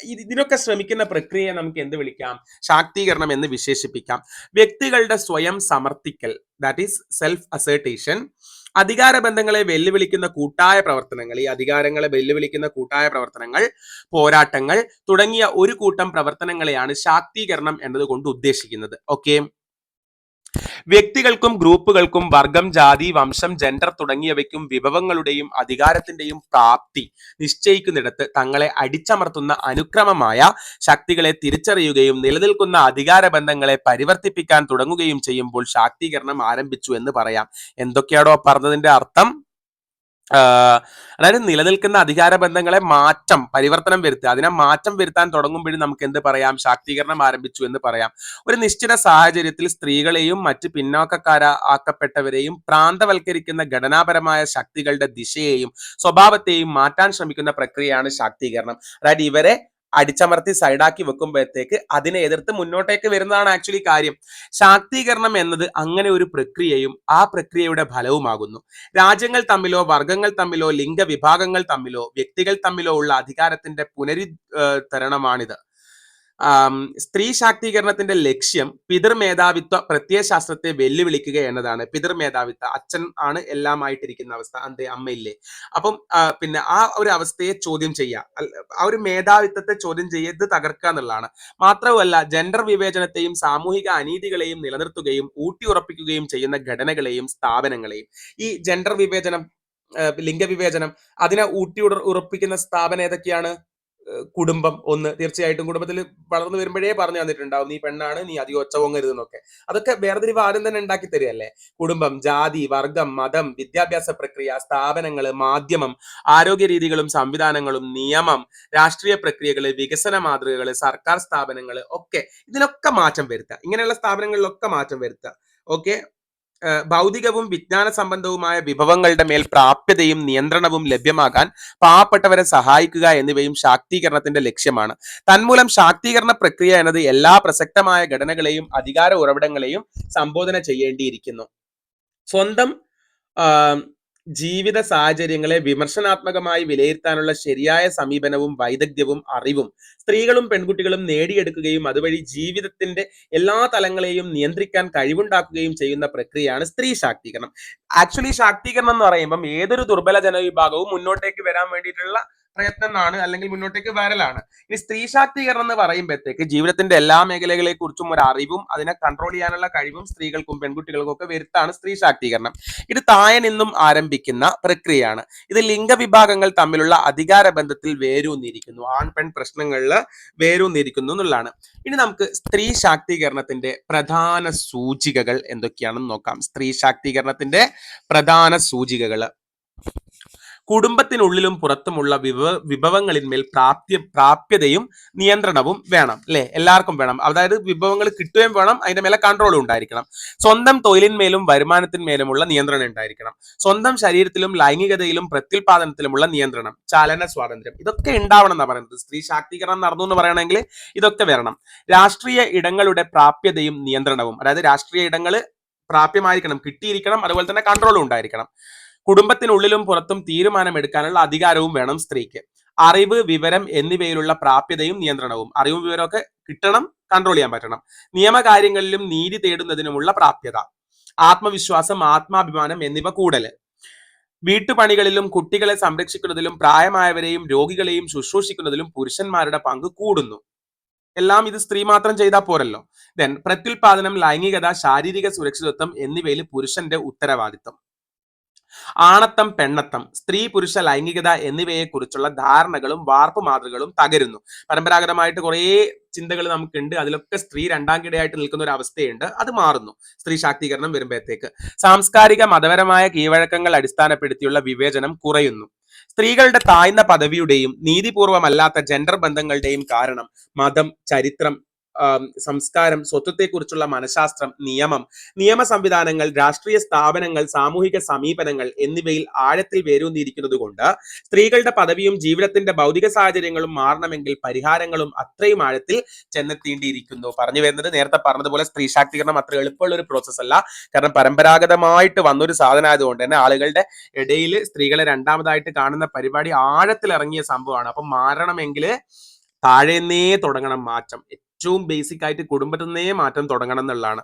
ഇതിനൊക്കെ ശ്രമിക്കുന്ന പ്രക്രിയയെ നമുക്ക് എന്ത് വിളിക്കാം? ശാക്തീകരണം എന്ന് വിശേഷിപ്പിക്കാം. വ്യക്തികളുടെ സ്വയം സമർത്ഥിക്കൽ. ദാറ്റ് ഈസ് സെൽഫ് അസേർട്ടേഷൻ അധികാര ബന്ധങ്ങളെ വെല്ലുവിളിക്കുന്ന കൂട്ടായ പ്രവർത്തനങ്ങൾ ഈ അധികാരങ്ങളെ വെല്ലുവിളിക്കുന്ന കൂട്ടായ പ്രവർത്തനങ്ങൾ പോരാട്ടങ്ങൾ തുടങ്ങിയ ഒരു കൂട്ടം പ്രവർത്തനങ്ങളെയാണ് ശാക്തീകരണം എന്നതുകൊണ്ട് ഉദ്ദേശിക്കുന്നത്. ഓക്കെ വ്യക്തികൾക്കും ഗ്രൂപ്പുകൾക്കും വർഗം ജാതി വംശം ജെൻഡർ തുടങ്ങിയവയ്ക്കും വിഭവങ്ങളുടെയും അധികാരത്തിന്റെയും പ്രാപ്തി നിശ്ചയിക്കുന്നിടത്ത് തങ്ങളെ അടിച്ചമർത്തുന്ന അനുക്രമമായ ശക്തികളെ തിരിച്ചറിയുകയും നിലനിൽക്കുന്ന അധികാര ബന്ധങ്ങളെ പരിവർത്തിപ്പിക്കാൻ തുടങ്ങുകയും ചെയ്യുമ്പോൾ ശാക്തീകരണം ആരംഭിച്ചു എന്ന് പറയാം. എന്തൊക്കെയാണോ പറഞ്ഞതിന്റെ അർത്ഥം? അതായത് നിലനിൽക്കുന്ന അധികാര ബന്ധങ്ങളെ മാറ്റം പരിവർത്തനം വരുത്തുക. അതിനെ മാറ്റം വരുത്താൻ തുടങ്ങുമ്പോഴും നമുക്ക് എന്ത് പറയാം? ശാക്തീകരണം ആരംഭിച്ചു എന്ന് പറയാം. ഒരു നിശ്ചിത സാഹചര്യത്തിൽ സ്ത്രീകളെയും മറ്റ് പിന്നോക്കക്കാര ആക്കപ്പെട്ടവരെയും പ്രാന്തവൽക്കരിക്കുന്ന ഘടനാപരമായ ശക്തികളുടെ ദിശയെയും സ്വഭാവത്തെയും മാറ്റാൻ ശ്രമിക്കുന്ന പ്രക്രിയയാണ് ശാക്തീകരണം. അതായത് ഇവരെ അടിച്ചമർത്തി സൈഡാക്കി വെക്കുമ്പോഴത്തേക്ക് അതിനെ എതിർത്ത് മുന്നോട്ടേക്ക് വരുന്നതാണ് ആക്ച്വലി കാര്യം. ശാക്തീകരണം എന്നത് അങ്ങനെ ഒരു പ്രക്രിയയും ആ പ്രക്രിയയുടെ ഫലവുമാകുന്നു. രാജ്യങ്ങൾ തമ്മിലോ വർഗങ്ങൾ തമ്മിലോ ലിംഗവിഭാഗങ്ങൾ തമ്മിലോ വ്യക്തികൾ തമ്മിലോ ഉള്ള അധികാരത്തിന്റെ പുനരുദ്ധരണമാണിത് സ്ത്രീ ശാക്തീകരണത്തിന്റെ ലക്ഷ്യം പിതൃമേധാവിത്വ പ്രത്യയശാസ്ത്രത്തെ വെല്ലുവിളിക്കുക എന്നതാണ്. പിതൃമേധാവിത്വ അച്ഛൻ ആണ് എല്ലാമായിട്ടിരിക്കുന്ന അവസ്ഥ അന്തേ അമ്മയില്ലേ? അപ്പം പിന്നെ ആ ഒരു അവസ്ഥയെ ചോദ്യം ചെയ്യുക. ആ ഒരു മേധാവിത്വത്തെ ചോദ്യം ചെയ്ത് തകർക്കുക എന്നുള്ളതാണ്. മാത്രമല്ല ജെൻഡർ വിവേചനത്തെയും സാമൂഹിക അനീതികളെയും നിലനിർത്തുകയും ഊട്ടിയുറപ്പിക്കുകയും ചെയ്യുന്ന ഘടനകളെയും സ്ഥാപനങ്ങളെയും. ഈ ജെൻഡർ വിവേചനം ലിംഗവിവേചനം അതിനെ ഊട്ടി ഉറ- ഉറപ്പിക്കുന്ന സ്ഥാപനം ഏതൊക്കെയാണ്? കുടുംബം ഒന്ന് തീർച്ചയായിട്ടും കുടുംബത്തിൽ വളർന്നു വരുമ്പോഴേ പറഞ്ഞു തന്നിട്ടുണ്ടാവും നീ പെണ്ണാണ് നീ അധികം ഒച്ച പൊങ്ങരുത് എന്നൊക്കെ അതൊക്കെ വേർതിരിവ് ആദ്യം തന്നെ ഉണ്ടാക്കി തരികയല്ലേ? കുടുംബം ജാതി വർഗം മതം വിദ്യാഭ്യാസ പ്രക്രിയ സ്ഥാപനങ്ങൾ മാധ്യമം ആരോഗ്യ രീതികളും സംവിധാനങ്ങളും നിയമം രാഷ്ട്രീയ പ്രക്രിയകൾ വികസന മാതൃകകൾ സർക്കാർ സ്ഥാപനങ്ങൾ ഒക്കെ ഇതിനൊക്കെ മാറ്റം വരുത്തുക. ഇങ്ങനെയുള്ള സ്ഥാപനങ്ങളിലൊക്കെ മാറ്റം വരുത്തുക. ഓക്കെ? ഭൗതികവും വിജ്ഞാന സംബന്ധവുമായ വിഭവങ്ങളുടെ മേൽ പ്രാപ്യതയും നിയന്ത്രണവും ലഭ്യമാകാൻ പാവപ്പെട്ടവരെ സഹായിക്കുക എന്നിവയും ശാക്തീകരണത്തിന്റെ ലക്ഷ്യമാണ്. തന്മൂലം ശാക്തീകരണ പ്രക്രിയ എന്നത് എല്ലാ പ്രസക്തമായ ഘടനകളെയും അധികാര ഉറവിടങ്ങളെയും സംബോധന ചെയ്യേണ്ടിയിരിക്കുന്നു. സ്വന്തം ജീവിത സാഹചര്യങ്ങളെ വിമർശനാത്മകമായി വിലയിരുത്താനുള്ള ശരിയായ സമീപനവും വൈദഗ്ധ്യവും അറിവും സ്ത്രീകളും പെൺകുട്ടികളും നേടിയെടുക്കുകയും അതുവഴി ജീവിതത്തിന്റെ എല്ലാ തലങ്ങളെയും നിയന്ത്രിക്കാൻ കഴിവുണ്ടാക്കുകയും ചെയ്യുന്ന പ്രക്രിയയാണ് സ്ത്രീ ശാക്തീകരണം. ആക്ച്വലി ശാക്തീകരണം എന്ന് പറയുമ്പം ഏതൊരു ദുർബല ജനവിഭാഗവും മുന്നോട്ടേക്ക് വരാൻ വേണ്ടിയിട്ടുള്ള പ്രയത്നമാണ് അല്ലെങ്കിൽ മുന്നോട്ടേക്ക് വരലാണ്. ഇനി സ്ത്രീ ശാക്തീകരണം എന്ന് പറയുമ്പോഴത്തേക്ക് ജീവിതത്തിന്റെ എല്ലാ മേഖലകളെ കുറിച്ചും ഒരു അറിവും അതിനെ കൺട്രോൾ ചെയ്യാനുള്ള കഴിവും സ്ത്രീകൾക്കും പെൺകുട്ടികൾക്കും ഒക്കെ വരുത്താണ് സ്ത്രീ ശാക്തീകരണം ഇത് താഴെ നിന്നും ആരംഭിക്കുന്ന പ്രക്രിയയാണ്. ഇത് ലിംഗവിഭാഗങ്ങൾ തമ്മിലുള്ള അധികാര ബന്ധത്തിൽ വേരൂന്നിരിക്കുന്നു ആൺ പെൺ പ്രശ്നങ്ങളിൽ വേരൂന്നിരിക്കുന്നു എന്നുള്ളതാണ്. ഇനി നമുക്ക് സ്ത്രീ ശാക്തീകരണത്തിന്റെ പ്രധാന സൂചികകൾ എന്തൊക്കെയാണെന്ന് നോക്കാം. സ്ത്രീ ശാക്തീകരണത്തിന്റെ പ്രധാന സൂചികകൾ. കുടുംബത്തിനുള്ളിലും പുറത്തുമുള്ള വിഭവ വിഭവങ്ങളിന്മേൽ പ്രാപ്യ പ്രാപ്യതയും നിയന്ത്രണവും വേണം അല്ലെ? എല്ലാവർക്കും വേണം. അതായത് വിഭവങ്ങൾ കിട്ടുകയും വേണം അതിന്റെ മേലെ കൺട്രോളും ഉണ്ടായിരിക്കണം. സ്വന്തം തൊഴിലിന്മേലും വരുമാനത്തിന്മേലുമുള്ള നിയന്ത്രണം ഉണ്ടായിരിക്കണം. സ്വന്തം ശരീരത്തിലും ലൈംഗികതയിലും പ്രത്യുൽപാദനത്തിലുമുള്ള നിയന്ത്രണം ചലന സ്വാതന്ത്ര്യം. ഇതൊക്കെ ഉണ്ടാവണം എന്നാണ് പറയുന്നത്. സ്ത്രീ ശാക്തീകരണം നടന്നു എന്ന് പറയണമെങ്കിൽ ഇതൊക്കെ വരണം. രാഷ്ട്രീയ ഇടങ്ങളുടെ പ്രാപ്യതയും നിയന്ത്രണവും. അതായത് രാഷ്ട്രീയ ഇടങ്ങൾ പ്രാപ്യമായിരിക്കണം കിട്ടിയിരിക്കണം അതുപോലെ തന്നെ കൺട്രോളും ഉണ്ടായിരിക്കണം. കുടുംബത്തിനുള്ളിലും പുറത്തും തീരുമാനമെടുക്കാനുള്ള അധികാരവും വേണം സ്ത്രീക്ക്. അറിവ് വിവരം എന്നിവയിലുള്ള പ്രാപ്യതയും നിയന്ത്രണവും. അറിവും വിവരമൊക്കെ കിട്ടണം കൺട്രോൾ ചെയ്യാൻ പറ്റണം. നിയമകാര്യങ്ങളിലും നീതി തേടുന്നതിനുമുള്ള പ്രാപ്യത. ആത്മവിശ്വാസം ആത്മാഭിമാനം എന്നിവ കൂടൽ. വീട്ടുപണികളിലും കുട്ടികളെ സംരക്ഷിക്കുന്നതിലും പ്രായമായവരെയും രോഗികളെയും ശുശ്രൂഷിക്കുന്നതിലും പുരുഷന്മാരുടെ പങ്ക് കൂടുന്നു. എല്ലാം ഇത് സ്ത്രീ മാത്രം ചെയ്താൽ പോരല്ലോ. ദെൻ പ്രത്യുൽപാദനം ലൈംഗികത ശാരീരിക സുരക്ഷിതത്വം എന്നിവയിൽ പുരുഷന്റെ ഉത്തരവാദിത്തം ആണത്തം പെണ്ണത്തം സ്ത്രീ പുരുഷ ലൈംഗികത എന്നിവയെക്കുറിച്ചുള്ള ധാരണകളും വാർപ്പ് മാതൃകളും തകരുന്നു. പരമ്പരാഗതമായിട്ട് കുറേ ചിന്തകൾ നമുക്കുണ്ട്. അതിലൊക്കെ സ്ത്രീ രണ്ടാം കിടയായിട്ട് നിൽക്കുന്ന ഒരു അവസ്ഥയുണ്ട്. അത് മാറുന്നു. സ്ത്രീ ശാക്തീകരണം വരുമ്പോഴത്തേക്ക്. സാംസ്കാരിക മതപരമായ കീഴ്വഴക്കങ്ങൾ അടിസ്ഥാനപ്പെടുത്തിയുള്ള വിവേചനം കുറയുന്നു. സ്ത്രീകളുടെ താഴ്ന്ന പദവിയുടെയും നീതിപൂർവമല്ലാത്ത ജെൻഡർ ബന്ധങ്ങളുടെയും കാരണം മതം ചരിത്രം സംസ്കാരം സ്വത്വത്തെക്കുറിച്ചുള്ള മനഃശാസ്ത്രം നിയമം നിയമ സംവിധാനങ്ങൾ രാഷ്ട്രീയ സ്ഥാപനങ്ങൾ സാമൂഹിക സമീപനങ്ങൾ എന്നിവയിൽ ആഴത്തിൽ വേരൂന്നിയിരിക്കുന്നത് കൊണ്ട് സ്ത്രീകളുടെ പദവിയും ജീവിതത്തിന്റെ ഭൗതിക സാഹചര്യങ്ങളും മാറണമെങ്കിൽ പരിഹാരങ്ങളും അത്രയും ആഴത്തിൽ ചെന്നെത്തേണ്ടിയിരിക്കുന്നു. പറഞ്ഞു വരുന്നത് നേരത്തെ പറഞ്ഞതുപോലെ സ്ത്രീ ശാക്തീകരണം അത്ര എളുപ്പമുള്ള ഒരു പ്രോസസ് അല്ല. കാരണം പരമ്പരാഗതമായിട്ട് വന്നൊരു സാധനം ആയതുകൊണ്ട് തന്നെ ആളുകളുടെ ഇടയിൽ സ്ത്രീകളെ രണ്ടാമതായിട്ട് കാണുന്ന പരിപാടി ആഴത്തിൽ ഇറങ്ങിയ സംഭവമാണ്. അപ്പം മാറണമെങ്കിൽ താഴേന്നേ തുടങ്ങണം മാറ്റം. ഏറ്റവും ബേസിക് ആയിട്ട് കുടുംബത്തിൽ നിന്നേ മാറ്റം തുടങ്ങണം എന്നുള്ളതാണ്.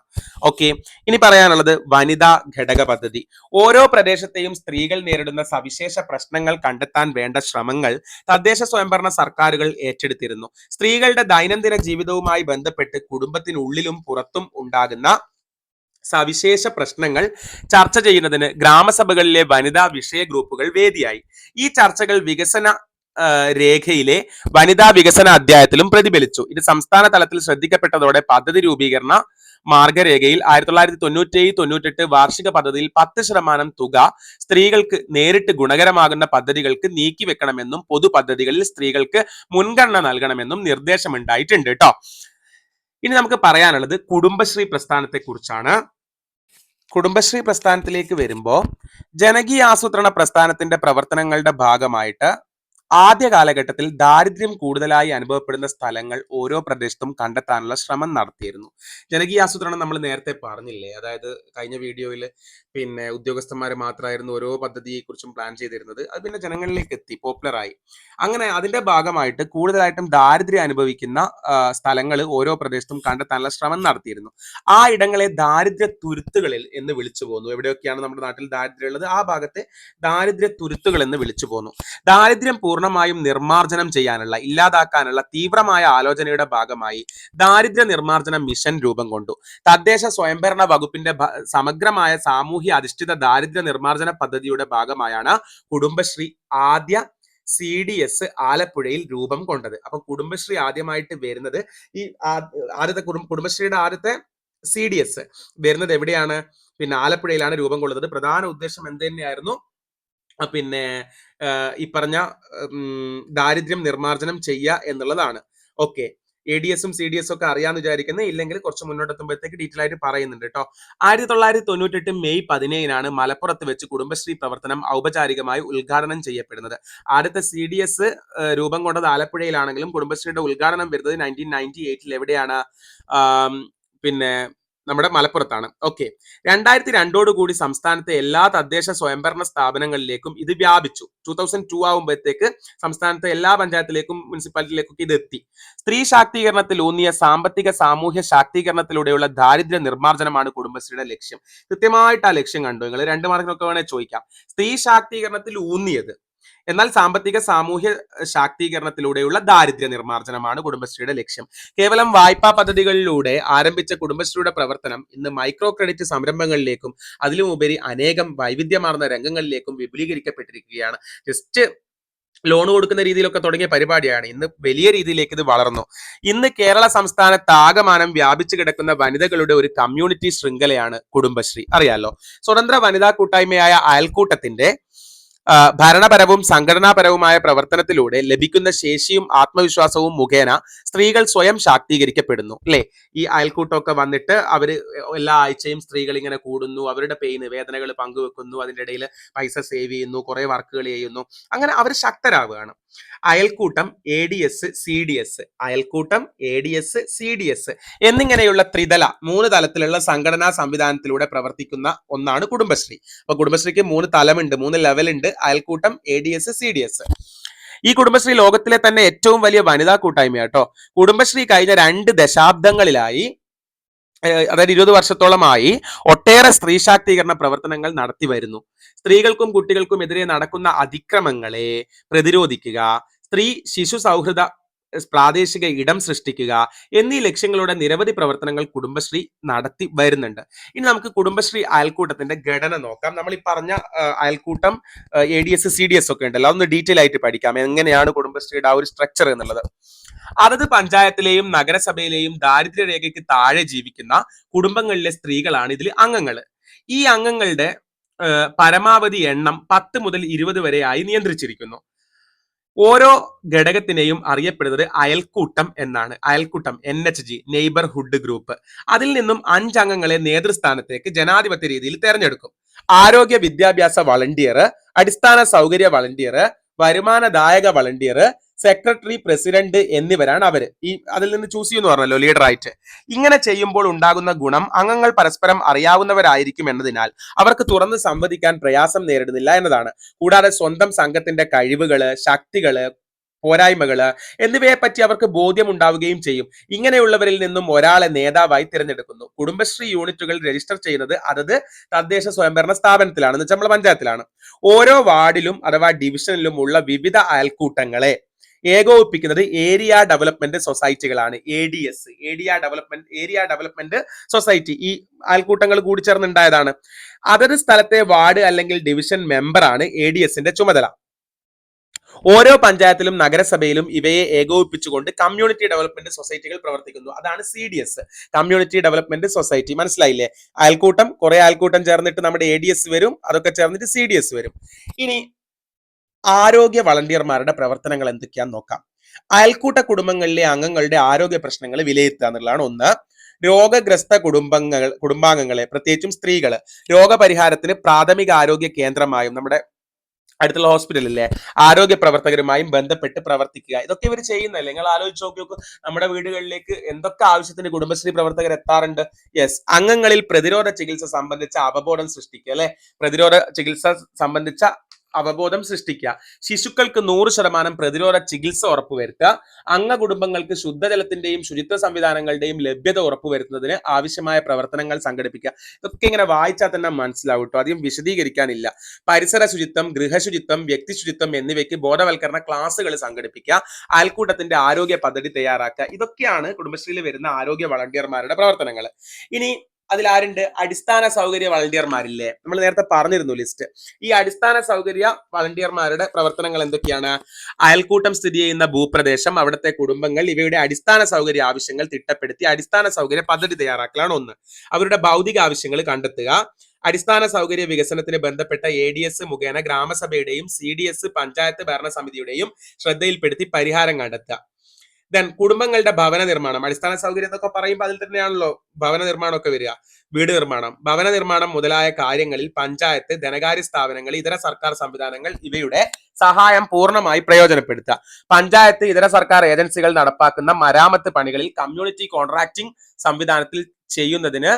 ഓക്കെ ഇനി പറയാനുള്ളത് വനിതാ ഘടക പദ്ധതി. ഓരോ പ്രദേശത്തെയും സ്ത്രീകൾ നേരിടുന്ന സവിശേഷ പ്രശ്നങ്ങൾ കണ്ടെത്താൻ വേണ്ട ശ്രമങ്ങൾ തദ്ദേശ സ്വയംഭരണ സർക്കാരുകൾ ഏറ്റെടുത്തിരുന്നു. സ്ത്രീകളുടെ ദൈനംദിന ജീവിതവുമായി ബന്ധപ്പെട്ട് കുടുംബത്തിനുള്ളിലും പുറത്തും ഉണ്ടാകുന്ന സവിശേഷ പ്രശ്നങ്ങൾ ചർച്ച ചെയ്യുന്നതിന് ഗ്രാമസഭകളിലെ വനിതാ വിഷയ ഗ്രൂപ്പുകൾ വേദിയായി. ഈ ചർച്ചകൾ വികസന രേഖയിലെ വനിതാ വികസന അധ്യായത്തിലും പ്രതിഫലിച്ചു. ഇത് സംസ്ഥാന തലത്തിൽ ശ്രദ്ധിക്കപ്പെട്ടതോടെ പദ്ധതി രൂപീകരണ മാർഗരേഖയിൽ ആയിരത്തി തൊള്ളായിരത്തി തൊണ്ണൂറ്റേഴ് തൊണ്ണൂറ്റെട്ട് വാർഷിക പദ്ധതിയിൽ പത്ത് ശതമാനം തുക സ്ത്രീകൾക്ക് നേരിട്ട് ഗുണകരമാകുന്ന പദ്ധതികൾക്ക് നീക്കി വെക്കണമെന്നും പൊതു പദ്ധതികളിൽ സ്ത്രീകൾക്ക് മുൻഗണന നൽകണമെന്നും നിർദ്ദേശമുണ്ടായിട്ടുണ്ട് കേട്ടോ ഇനി നമുക്ക് പറയാനുള്ളത് കുടുംബശ്രീ പ്രസ്ഥാനത്തെ കുറിച്ചാണ് കുടുംബശ്രീ പ്രസ്ഥാനത്തിലേക്ക് വരുമ്പോൾ ജനകീയ ആസൂത്രണ പ്രസ്ഥാനത്തിന്റെ പ്രവർത്തനങ്ങളുടെ ഭാഗമായിട്ട് ആദ്യ കാലഘട്ടത്തിൽ ദാരിദ്ര്യം കൂടുതലായി അനുഭവപ്പെടുന്ന സ്ഥലങ്ങൾ ഓരോ പ്രദേശത്തും കണ്ടെത്താനുള്ള ശ്രമം നടത്തിയിരുന്നു. ജനകീയ ആസൂത്രണം നമ്മൾ നേരത്തെ പറഞ്ഞില്ലേ? അതായത് കഴിഞ്ഞ വീഡിയോയിൽ പിന്നെ ഉദ്യോഗസ്ഥന്മാർ മാത്രമായിരുന്നു ഓരോ പദ്ധതിയെക്കുറിച്ചും പ്ലാൻ ചെയ്തിരുന്നത്. അത് പിന്നെ ജനങ്ങളിലേക്ക് എത്തി പോപ്പുലറായി അങ്ങനെ അതിന്റെ ഭാഗമായിട്ട് കൂടുതലായിട്ടും ദാരിദ്ര്യം അനുഭവിക്കുന്ന സ്ഥലങ്ങൾ ഓരോ പ്രദേശത്തും കണ്ടെത്താനുള്ള ശ്രമം നടത്തിയിരുന്നു. ആ ഇടങ്ങളെ ദാരിദ്ര്യ തുരുത്തുകളിൽ എന്ന് വിളിച്ചു പോന്നു. എവിടെയൊക്കെയാണ് നമ്മുടെ നാട്ടിൽ ദാരിദ്ര്യം ഉള്ളത്? ആ ഭാഗത്തെ ദാരിദ്ര്യ തുരുത്തുകൾ എന്ന് വിളിച്ചു പോന്നു. ദാരിദ്ര്യം പൂർണമായും നിർമ്മാർജനം ചെയ്യാനുള്ള ഇല്ലാതാക്കാനുള്ള തീവ്രമായ ആലോചനയുടെ ഭാഗമായി ദാരിദ്ര്യ നിർമ്മാർജന മിഷൻ രൂപം കൊണ്ടു. തദ്ദേശ സ്വയംഭരണ വകുപ്പിന്റെ സമഗ്രമായ സാമൂഹ്യ അധിഷ്ഠിത ദാരിദ്ര്യ നിർമ്മാർജന പദ്ധതിയുടെ ഭാഗമായാണ് കുടുംബശ്രീ ആദ്യ സി ഡി എസ് ആലപ്പുഴയിൽ രൂപം കൊണ്ടത്. അപ്പൊ കുടുംബശ്രീ ആദ്യമായിട്ട് വരുന്നത് ഈ ആദ്യത്തെ കുടും- കുടുംബശ്രീയുടെ ആദ്യത്തെ സി ഡി എസ് വരുന്നത് എവിടെയാണ്? പിന്നെ ആലപ്പുഴയിലാണ് രൂപം കൊള്ളുന്നത് പ്രധാന ഉദ്ദേശം എന്ത് തന്നെയായിരുന്നു? പിന്നെ ഈ പറഞ്ഞ ദാരിദ്ര്യം നിർമ്മാർജനം ചെയ്യുക എന്നുള്ളതാണ്. ഓക്കെ. എ ഡി എസും സി ഡി എസും ഒക്കെ അറിയാന്ന് വിചാരിക്കുന്നത് ഇല്ലെങ്കിൽ കുറച്ച് മുന്നോട്ട് എത്തുമ്പോഴത്തേക്ക് ഡീറ്റെയിൽ ആയിട്ട് പറയുന്നുണ്ട് കേട്ടോ ആയിരത്തി തൊള്ളായിരത്തി തൊണ്ണൂറ്റെട്ട് മെയ് പതിനേഴിനാണ് മലപ്പുറത്ത് വെച്ച് കുടുംബശ്രീ പ്രവർത്തനം ഔപചാരികമായി ഉദ്ഘാടനം ചെയ്യപ്പെടുന്നത്. ആദ്യത്തെ സി ഡി എസ് രൂപം കൊണ്ടത് ആലപ്പുഴയിലാണെങ്കിലും കുടുംബശ്രീയുടെ ഉദ്ഘാടനം വരുന്നത് നയന്റീൻ നയന്റി എയ്റ്റിൽ എവിടെയാണ്? പിന്നെ നമ്മുടെ മലപ്പുറത്താണ്. ഓക്കെ രണ്ടായിരത്തി രണ്ടോട് കൂടി സംസ്ഥാനത്തെ എല്ലാ തദ്ദേശ സ്വയംഭരണ സ്ഥാപനങ്ങളിലേക്കും ഇത് വ്യാപിച്ചു. ടൂ തൗസൻഡ് ടു ആകുമ്പോഴത്തേക്ക് സംസ്ഥാനത്തെ എല്ലാ പഞ്ചായത്തിലേക്കും മുനിസിപ്പാലിറ്റിയിലേക്കും ഇത് എത്തി. സ്ത്രീ ശാക്തീകരണത്തിൽ ഊന്നിയ സാമ്പത്തിക സാമൂഹ്യ ശാക്തീകരണത്തിലൂടെയുള്ള ദാരിദ്ര്യ നിർമ്മാർജനമാണ് കുടുംബശ്രീയുടെ ലക്ഷ്യം. കൃത്യമായിട്ട് ആ ലക്ഷ്യം കണ്ടു നിങ്ങൾ രണ്ട് മാർക്കിനൊക്കെ വേണേൽ ചോദിക്കാം. സ്ത്രീ ശാക്തീകരണത്തിൽ ഊന്നിയത് എന്നാൽ സാമ്പത്തിക സാമൂഹ്യ ശാക്തീകരണത്തിലൂടെയുള്ള ദാരിദ്ര്യ നിർമ്മാർജനമാണ് കുടുംബശ്രീയുടെ ലക്ഷ്യം. കേവലം വായ്പാ പദ്ധതികളിലൂടെ ആരംഭിച്ച കുടുംബശ്രീയുടെ പ്രവർത്തനം ഇന്ന് മൈക്രോ ക്രെഡിറ്റ് സംരംഭങ്ങളിലേക്കും അതിലുമുപരി അനേകം വൈവിധ്യമാർന്ന രംഗങ്ങളിലേക്കും വിപുലീകരിക്കപ്പെട്ടിരിക്കുകയാണ്. ജസ്റ്റ് ലോൺ കൊടുക്കുന്ന രീതിയിലൊക്കെ തുടങ്ങിയ പരിപാടിയാണ്. ഇന്ന് വലിയ രീതിയിലേക്ക് ഇത് വളർന്നു. ഇന്ന് കേരള സംസ്ഥാനത്ത് ആകമാനം വ്യാപിച്ചു കിടക്കുന്ന വനിതകളുടെ ഒരു കമ്മ്യൂണിറ്റി ശൃംഖലയാണ് കുടുംബശ്രീ. അറിയാലോ? സ്വതന്ത്ര വനിതാ കൂട്ടായ്മയായ അയൽക്കൂട്ടത്തിന്റെ ഭരണപരവും സംഘടനാപരവുമായ പ്രവർത്തനത്തിലൂടെ ലഭിക്കുന്ന ശേഷിയും ആത്മവിശ്വാസവും മുഖേന സ്ത്രീകൾ സ്വയം ശാക്തീകരിക്കപ്പെടുന്നു. അല്ലെ? ഈ അയൽക്കൂട്ടമൊക്കെ വന്നിട്ട് അവർ എല്ലാ ആഴ്ചയും സ്ത്രീകൾ ഇങ്ങനെ കൂടുന്നു അവരുടെ പെയിന് വേദനകൾ പങ്കുവെക്കുന്നു അതിന്റെ ഇടയിൽ പൈസ സേവ് ചെയ്യുന്നു കുറെ വർക്കുകൾ ചെയ്യുന്നു. അങ്ങനെ അവർ ശക്തരാവുകയാണ്. അയൽക്കൂട്ടം A D S C D S അയൽക്കൂട്ടം A D S C D S എന്നിങ്ങനെയുള്ള ത്രിതല മൂന്ന് തലത്തിലുള്ള സംഘടനാ സംവിധാനത്തിലൂടെ പ്രവർത്തിക്കുന്ന ഒന്നാണ് കുടുംബശ്രീ. അപ്പൊ കുടുംബശ്രീക്ക് മൂന്ന് തലമുണ്ട് മൂന്ന് ലെവലുണ്ട് അയൽക്കൂട്ടം A D S C D S ഈ കുടുംബശ്രീ ലോകത്തിലെ തന്നെ ഏറ്റവും വലിയ വനിതാ കൂട്ടായ്മ കേട്ടോ കുടുംബശ്രീ കഴിഞ്ഞ രണ്ട് ദശാബ്ദങ്ങളിലായി അതായത് ഇരുപത് വർഷത്തോളമായി ഒട്ടേറെ സ്ത്രീ ശാക്തീകരണ പ്രവർത്തനങ്ങൾ നടത്തി വരുന്നു. സ്ത്രീകൾക്കും കുട്ടികൾക്കും എതിരെ നടക്കുന്ന അതിക്രമങ്ങളെ പ്രതിരോധിക്കുക സ്ത്രീ ശിശു സൗഹൃദ പ്രാദേശിക ഇടം സൃഷ്ടിക്കുക എന്നീ ലക്ഷ്യങ്ങളുടെ നിരവധി പ്രവർത്തനങ്ങൾ കുടുംബശ്രീ നടത്തി വരുന്നുണ്ട്. ഇനി നമുക്ക് കുടുംബശ്രീ അയൽക്കൂട്ടത്തിന്റെ ഘടന നോക്കാം. നമ്മൾ ഈ പറഞ്ഞ അയൽക്കൂട്ടം A D S C D S ഒക്കെ ഉണ്ടല്ലോ. അതൊന്ന് ഡീറ്റെയിൽ ആയിട്ട് പഠിക്കാം. എങ്ങനെയാണ് കുടുംബശ്രീയുടെ ആ ഒരു സ്ട്രക്ചർ എന്നുള്ളത്. അതത് പഞ്ചായത്തിലെയും നഗരസഭയിലെയും ദാരിദ്ര്യ രേഖയ്ക്ക് താഴെ ജീവിക്കുന്ന കുടുംബങ്ങളിലെ സ്ത്രീകളാണ് ഇതിൽ അംഗങ്ങൾ. ഈ അംഗങ്ങളുടെ പരമാവധി എണ്ണം പത്ത് മുതൽ ഇരുപത് വരെയായി നിയന്ത്രിച്ചിരിക്കുന്നു. ഓരോ ഘടകത്തിനെയും അറിയപ്പെടുന്നത് അയൽക്കൂട്ടം എന്നാണ്. അയൽക്കൂട്ടം N H G neighbourhood group അതിൽ നിന്നും അഞ്ചംഗങ്ങളെ നേതൃസ്ഥാനത്തേക്ക് ജനാധിപത്യ രീതിയിൽ തെരഞ്ഞെടുക്കും. ആരോഗ്യ വിദ്യാഭ്യാസ വളണ്ടിയർ അടിസ്ഥാന സൗകര്യ വളണ്ടിയർ വരുമാനദായക വളണ്ടിയർ സെക്രട്ടറി പ്രസിഡന്റ് എന്നിവരാണ് അവർ ഈ അതിൽ നിന്ന് ചൂസ് ചെയ്യുന്നു പറഞ്ഞല്ലോ ലീഡറായിട്ട് ഇങ്ങനെ ചെയ്യുമ്പോൾ ഉണ്ടാകുന്ന ഗുണം അംഗങ്ങൾ പരസ്പരം അറിയാവുന്നവരായിരിക്കും എന്നതിനാൽ അവർക്ക് തുറന്ന് സംവദിക്കാൻ പ്രയാസം നേരിടുന്നില്ല എന്നതാണ്. കൂടാതെ സ്വന്തം സംഘത്തിന്റെ കഴിവുകൾ ശക്തികൾ പോരായ്മകൾ എന്നിവയെ പറ്റി അവർക്ക് ബോധ്യം ഉണ്ടാവുകയും ചെയ്യും. ഇങ്ങനെയുള്ളവരിൽ നിന്നും ഒരാളെ നേതാവായി തിരഞ്ഞെടുക്കുന്നു. കുടുംബശ്രീ യൂണിറ്റുകൾ രജിസ്റ്റർ ചെയ്യുന്നത് അതത് തദ്ദേശ സ്വയംഭരണ സ്ഥാപനത്തിലാണ്. എന്ന് വെച്ചാൽ നമ്മളെ പഞ്ചായത്തിലാണ്. ഓരോ വാർഡിലും അഥവാ ഡിവിഷനിലും ഉള്ള വിവിധ അയൽക്കൂട്ടങ്ങളെ ഏകോപിപ്പിക്കുന്നത് area development സൊസൈറ്റികളാണ് A D S area development area development society. ഈ അയൽക്കൂട്ടങ്ങൾ കൂടി ചേർന്നുണ്ടായതാണ്. അതത് സ്ഥലത്തെ വാർഡ് അല്ലെങ്കിൽ ഡിവിഷൻ മെമ്പറാണ് എ ഡി എസിന്റെ ചുമതല. ഓരോ പഞ്ചായത്തിലും നഗരസഭയിലും ഇവയെ ഏകോപിപ്പിച്ചുകൊണ്ട് കമ്മ്യൂണിറ്റി ഡെവലപ്മെന്റ് സൊസൈറ്റികൾ പ്രവർത്തിക്കുന്നു. അതാണ് C D S community development society. മനസ്സിലായില്ലേ? അയൽക്കൂട്ടം കുറെ അയൽക്കൂട്ടം ചേർന്നിട്ട് നമ്മുടെ എ ഡി എസ് വരും അതൊക്കെ ചേർന്നിട്ട് സി ഡി എസ് വരും. ഇനി ആരോഗ്യ വളണ്ടിയർമാരുടെ പ്രവർത്തനങ്ങൾ എന്തൊക്കെയാന്ന് നോക്കാം. അയൽക്കൂട്ട കുടുംബങ്ങളിലെ അംഗങ്ങളുടെ ആരോഗ്യ പ്രശ്നങ്ങൾ വിലയിരുത്തുക എന്നുള്ളതാണ് ഒന്ന്. രോഗഗ്രസ്ത കുടുംബങ്ങൾ കുടുംബാംഗങ്ങളെ പ്രത്യേകിച്ചും സ്ത്രീകൾ രോഗപരിഹാരത്തിന് പ്രാഥമിക ആരോഗ്യ കേന്ദ്രമായും നമ്മുടെ അടുത്തുള്ള ഹോസ്പിറ്റലിലെ ആരോഗ്യ പ്രവർത്തകരുമായും ബന്ധപ്പെട്ട് പ്രവർത്തിക്കുക. ഇതൊക്കെ ഇവർ ചെയ്യുന്നല്ലേ നിങ്ങൾ ആലോചിച്ച് നോക്കൂ നമ്മുടെ വീടുകളിലേക്ക് എന്തൊക്കെ ആവശ്യത്തിന് കുടുംബശ്രീ പ്രവർത്തകർ എത്താറുണ്ട്? യെസ് അംഗങ്ങളിൽ പ്രതിരോധ ചികിത്സ സംബന്ധിച്ച അവബോധം സൃഷ്ടിക്കുക അല്ലെ? പ്രതിരോധ ചികിത്സ സംബന്ധിച്ച അവബോധം സൃഷ്ടിക്കുക. ശിശുക്കൾക്ക് നൂറ് ശതമാനം പ്രതിരോധ ചികിത്സ ഉറപ്പുവരുത്തുക. അംഗ കുടുംബങ്ങൾക്ക് ശുദ്ധജലത്തിന്റെയും ശുചിത്വ സംവിധാനങ്ങളുടെയും ലഭ്യത ഉറപ്പുവരുത്തുന്നതിന് ആവശ്യമായ പ്രവർത്തനങ്ങൾ സംഘടിപ്പിക്കുക. ഇതൊക്കെ ഇങ്ങനെ വായിച്ചാൽ തന്നെ മനസ്സിലാവും കേട്ടോ അധികം വിശദീകരിക്കാനില്ല. പരിസര ശുചിത്വം ഗൃഹശുചിത്വം വ്യക്തി ശുചിത്വം എന്നിവയ്ക്ക് ബോധവൽക്കരണ ക്ലാസ്സുകൾ സംഘടിപ്പിക്കുക. അയൽക്കൂട്ടത്തിന്റെ ആരോഗ്യ പദ്ധതി തയ്യാറാക്കുക. ഇതൊക്കെയാണ് കുടുംബശ്രീയിൽ വരുന്ന ആരോഗ്യ വളണ്ടിയർമാരുടെ പ്രവർത്തനങ്ങൾ. ഇനി അതിൽ ആരുണ്ട് അടിസ്ഥാന സൗകര്യ വളണ്ടിയർമാരില്ലേ? നമ്മൾ നേരത്തെ പറഞ്ഞിരുന്നു ലിസ്റ്റ് ഈ അടിസ്ഥാന സൗകര്യ വളണ്ടിയർമാരുടെ പ്രവർത്തനങ്ങൾ എന്തൊക്കെയാണ്? അയൽക്കൂട്ടം സ്ഥിതി ചെയ്യുന്ന ഭൂപ്രദേശം അവിടുത്തെ കുടുംബങ്ങൾ ഇവയുടെ അടിസ്ഥാന സൗകര്യ ആവശ്യങ്ങൾ തിട്ടപ്പെടുത്തി അടിസ്ഥാന സൗകര്യ പദ്ധതി തയ്യാറാക്കലാണ് ഒന്ന്. അവരുടെ ഭൗതിക ആവശ്യങ്ങൾ കണ്ടെത്തുക. അടിസ്ഥാന സൗകര്യ വികസനത്തിന് ബന്ധപ്പെട്ട എ ഡി എസ് മുഖേന ഗ്രാമസഭയുടെയും സി ഡി എസ് പഞ്ചായത്ത് ഭരണസമിതിയുടെയും ശ്രദ്ധയിൽപ്പെടുത്തി പരിഹാരം കണ്ടെത്തുക. ദെൻ കുടുംബങ്ങളുടെ ഭവന നിർമ്മാണം. അടിസ്ഥാന സൗകര്യം എന്നൊക്കെ പറയുമ്പോൾ അതിൽ തന്നെയാണല്ലോ ഭവന നിർമ്മാണമൊക്കെ വരിക. വീട് നിർമ്മാണം. ഭവന നിർമ്മാണം മുതലായ കാര്യങ്ങളിൽ പഞ്ചായത്ത് ധനകാര്യ സ്ഥാപനങ്ങൾ ഇതര സർക്കാർ സംവിധാനങ്ങൾ ഇവയുടെ സഹായം പൂർണമായി പ്രയോജനപ്പെടുത്തുക. പഞ്ചായത്ത് ഇതര സർക്കാർ ഏജൻസികൾ നടപ്പാക്കുന്ന മരാമത്ത് പണികളിൽ കമ്മ്യൂണിറ്റി കോൺട്രാക്ടിംഗ് സംവിധാനത്തിൽ ചെയ്യുന്നതിന്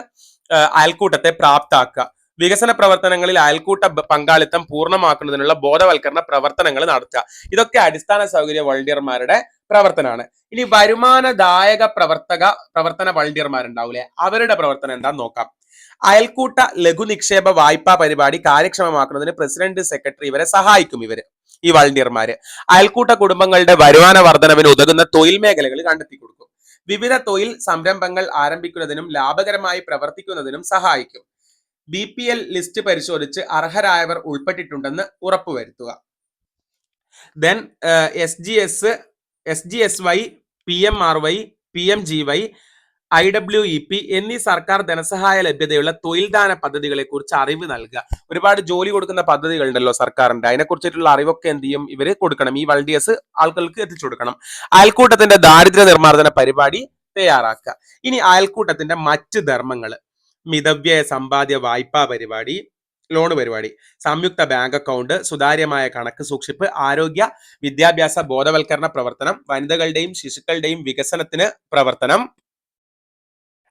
അയൽക്കൂട്ടത്തെ പ്രാപ്താക്കുക. വികസന പ്രവർത്തനങ്ങളിൽ അയൽക്കൂട്ട പങ്കാളിത്തം പൂർണമാക്കുന്നതിനുള്ള ബോധവൽക്കരണ പ്രവർത്തനങ്ങൾ നടത്തുക. ഇതൊക്കെ അടിസ്ഥാന സൗകര്യ വളണ്ടിയർമാരുടെ പ്രവർത്തനമാണ്. ഇനി വരുമാനദായക പ്രവർത്തക പ്രവർത്തന വളണ്ടിയർമാരുണ്ടാവൂലേ? അവരുടെ പ്രവർത്തനം എന്താന്ന് നോക്കാം. അയൽക്കൂട്ട ലഘു നിക്ഷേപ വായ്പാ പരിപാടി കാര്യക്ഷമമാക്കുന്നതിന് പ്രസിഡന്റ് സെക്രട്ടറി ഇവരെ സഹായിക്കും ഇവർ ഈ വളണ്ടിയർമാര്. അയൽക്കൂട്ട കുടുംബങ്ങളുടെ വരുമാന വർധനവിന് ഉതകുന്ന തൊഴിൽ മേഖലകൾ കണ്ടെത്തി കൊടുക്കും. വിവിധ തൊഴിൽ സംരംഭങ്ങൾ ആരംഭിക്കുന്നതിനും ലാഭകരമായി പ്രവർത്തിക്കുന്നതിനും സഹായിക്കും. ബി പി എൽ ലിസ്റ്റ് പരിശോധിച്ച് അർഹരായവർ ഉൾപ്പെട്ടിട്ടുണ്ടെന്ന് ഉറപ്പുവരുത്തുക. Then S G S S G S Y P M R Y P M G Y I W E P എന്നീ സർക്കാർ ധനസഹായ ലഭ്യതയുള്ള തൊഴിൽദാന പദ്ധതികളെ കുറിച്ച് അറിവ് നൽകുക. ഒരുപാട് ജോലി കൊടുക്കുന്ന പദ്ധതികളുണ്ടല്ലോ സർക്കാരിന്റെ അതിനെക്കുറിച്ചിട്ടുള്ള അറിവൊക്കെ എന്ത് ചെയ്യും? ഇവർ കൊടുക്കണം. ഈ വൾഡിയസ് ആളുകൾക്ക് എത്തിച്ചു കൊടുക്കണം. അയൽക്കൂട്ടത്തിന്റെ ദാരിദ്ര്യ നിർമ്മാർജന പരിപാടി തയ്യാറാക്കുക. ഇനി അയൽക്കൂട്ടത്തിന്റെ മറ്റ് ധർമ്മങ്ങൾ മിതവ്യയ സമ്പാദ്യ വായ്പാ പരിപാടി ലോൺ പരിപാടി സംയുക്ത ബാങ്ക് അക്കൗണ്ട് സുതാര്യമായ കണക്ക് സൂക്ഷിപ്പ് ആരോഗ്യ വിദ്യാഭ്യാസ ബോധവൽക്കരണ പ്രവർത്തനം വനിതകളുടെയും ശിശുക്കളുടെയും വികസനത്തിന് പ്രവർത്തനം